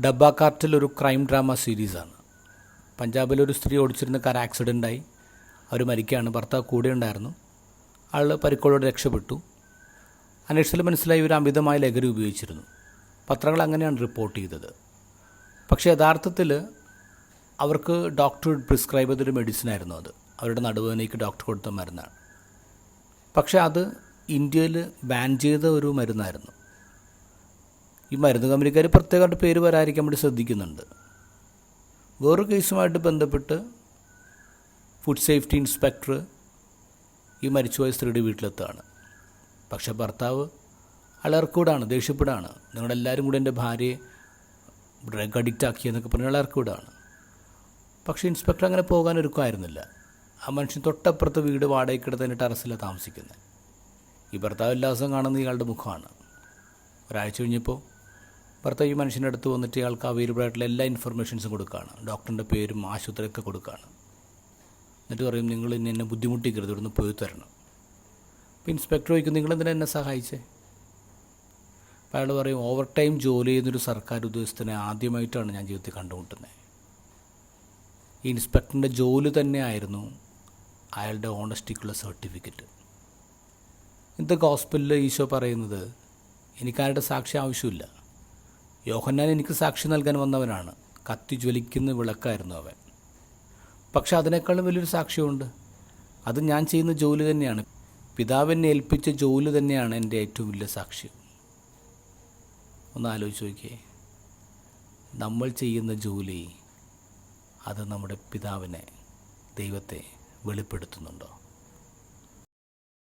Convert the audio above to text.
ഡബ്ബ കാർട്ടിൽ ഒരു crime drama സീരീസാണ് പഞ്ചാബിൽ ഒരു സ്ത്രീ ഓടിച്ചിരുന്ന കാർ ആക്സിഡന്റായി അവർ മരിക്കുകയാണ്. ഭർത്താവ് കൂടെ ഉണ്ടായിരുന്നു. ആൾ പരിക്കോളോട് രക്ഷപ്പെട്ടു. അന്വേഷണത്തിൽ മനസ്സിലായി ഇവർ അമിതമായ ലഹരി ഉപയോഗിച്ചിരുന്നു. പത്രങ്ങൾ അങ്ങനെയാണ് റിപ്പോർട്ട് ചെയ്തത്. പക്ഷേ യഥാർത്ഥത്തിൽ അവർക്ക് ഡോക്ടർ പ്രിസ്ക്രൈബ് ചെയ്തൊരു മെഡിസിൻ ആയിരുന്നു അത്. അവരുടെ നടുവേദനയ്ക്ക് ഡോക്ടർ കൊടുത്ത മരുന്നാണ്. പക്ഷേ അത് ഇന്ത്യയിൽ ബാൻ ചെയ്ത ഒരു മരുന്നായിരുന്നു. ഈ മരുന്ന് കമ്പനിക്കാർ പ്രത്യേകമായിട്ട് പേര് വരാതിരിക്കാൻ വേണ്ടി ശ്രദ്ധിക്കുന്നുണ്ട്. വേറൊരു കേസുമായിട്ട് ബന്ധപ്പെട്ട് ഫുഡ് സേഫ്റ്റി ഇൻസ്പെക്ടർ ഈ മരിച്ചുപോയ സ്ത്രീയുടെ വീട്ടിലെത്തുകയാണ്. പക്ഷെ ഭർത്താവ് അളർക്കൂടാണ് ദേഷ്യപ്പെടാണ്. നിങ്ങളെല്ലാവരും കൂടെ എന്റെ ഭാര്യയെ ഡ്രഗ് അഡിക്റ്റ് ആക്കിയെന്നൊക്കെ പറഞ്ഞ അളർക്കൂടാണ് പക്ഷേ ഇൻസ്പെക്ടർ അങ്ങനെ പോകാൻ ഒരുക്കമായിരുന്നില്ല ആ മനുഷ്യൻ തൊട്ടപ്പുറത്ത് വീട് വാടകയ്ക്കെടുത്തതിന്റെ ടെറസിലാണ് താമസിക്കുന്നത്. ഈ ഭർത്താവ് എല്ലാ ദിവസവും കാണുന്ന ഇയാളുടെ മുഖമാണ്. ഒരാഴ്ച കഴിഞ്ഞപ്പോൾ ഭർത്താവ് ഈ മനുഷ്യന്റെ അടുത്ത് വന്നിട്ട് ഇയാൾക്ക് അവൈലബിൾ ആയിട്ടുള്ള എല്ലാ ഇൻഫർമേഷൻസും കൊടുക്കുകയാണ് ഡോക്ടറിന്റെ പേരും ആശുപത്രിയൊക്കെ കൊടുക്കുകയാണ് എന്നിട്ട് പറയും നിങ്ങൾ ഇനി എന്നെ ബുദ്ധിമുട്ടിക്കരുത് ഇവിടുന്ന് പോയി തരണം. അപ്പോൾ ഇൻസ്പെക്ടർ ചോദിക്കും നിങ്ങൾ എന്തിനാ എന്നെ സഹായിച്ചേ? അപ്പോൾ അയാൾ പറയും ഓവർ ടൈം ജോലി ചെയ്യുന്നൊരു സർക്കാർ ഉദ്യോഗസ്ഥനെ ആദ്യമായിട്ടാണ് ഞാൻ ജീവിതത്തിൽ കണ്ടുമുട്ടുന്നത് ഈ ഇൻസ്പെക്ടറിന്റെ ജോലി തന്നെയായിരുന്നു അയാളുടെ ഓണസ്റ്റിക്കുള്ള സർട്ടിഫിക്കറ്റ്. ഇന്നത്തെ ഹോസ്പിറ്റലിൽ ഈശോ പറയുന്നത് എനിക്കാരുടെ സാക്ഷി ആവശ്യമില്ല. യോഹന്നാൻ എനിക്ക് സാക്ഷി നൽകാൻ വന്നവനാണ്. കത്തി ജ്വലിക്കുന്ന വിളക്കായിരുന്നു അവൻ. പക്ഷെ അതിനേക്കാളും വലിയൊരു സാക്ഷ്യമുണ്ട് അത് ഞാൻ ചെയ്യുന്ന ജോലി തന്നെയാണ്. പിതാവിനെ ഏൽപ്പിച്ച ജോലി തന്നെയാണ് എന്റെ ഏറ്റവും വലിയ സാക്ഷ്യം ഒന്ന് ആലോചിച്ച് നോക്കിയേ. നമ്മൾ ചെയ്യുന്ന ജോലി അത് നമ്മുടെ പിതാവിനെ ദൈവത്തെ വെളിപ്പെടുത്തുന്നുണ്ടോ?